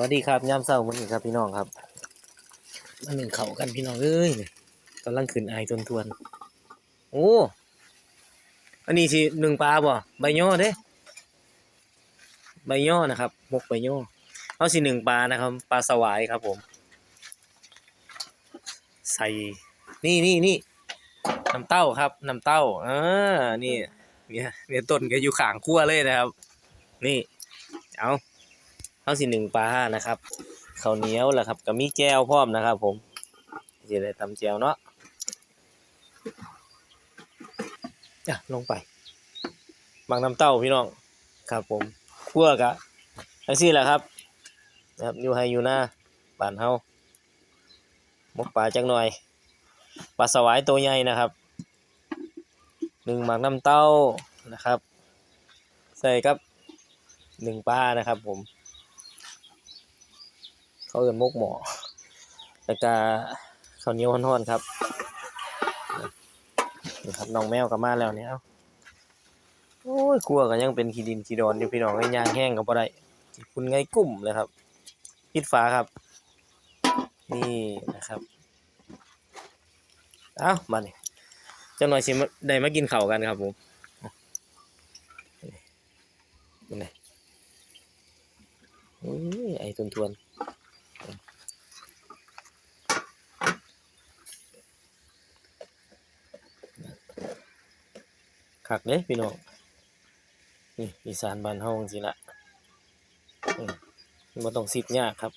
วัสดีครับย่ามเช้าวันนี้ครับพี่น้องครับมาหนึ่งเขากันพี่น้องเอ้ยกำลังขึ้นไอายทวนทวนๆโอ้อันนี้สิหนึ่งปลาบ่ใบย่อเด้ใบย่อนะครับมกใบย่อเอาสิหนึ่งปลานะครับปลาสวายครับผม ใส่นี่นี่นี่น้ำเต้าครับน้ำเต้าอ่านี่เนี่ยเนี่ยต้นก็อยู่ขางขั้วเลยนะครับ นี่เอา เอาสิหนึ่งปลานะครับข้าวเหนียวแหละครับก็มีแจวพร้อมนะครับ ผมจะได้ตำแจวเนาะอะลงไปบางน้ำเต้าพี่น้องครับ ผมคั่วกะไอ้ซี่แหละครับนะครับอยู่ให้อยู่หน้าบ้านเฮามกปลาจักหน่อยปลาสวายตัวใหญ่นะครับหนึ่งหมากน้ำเต้านะครับ ใส่กับหนึ่งป้านะครับผม เขาเอินมกหมอแล้วก็ข้าวเหนียวห่อนๆครับนี่ครับน้องแมวกลับมาแล้วเนี่ยโอ้ยกลัวก็ยังเป็นขี้ดินขี้ดอนอยู่พี่น้องไอ้ยางแห้งก็บ่ได้คุณไงกุ้มเลยครับปิดฝาครับ นี่นะครับเอ้ามานี่จังหน่อยสิมได้มากินเข้ากันครับผมนี่ไงอุ้ยไอ้ทวนทวน คักเด้พี่น้องนี่อีสานบ้านเฮาจังซี่ละอืมบ่ต้องสิบยากครับ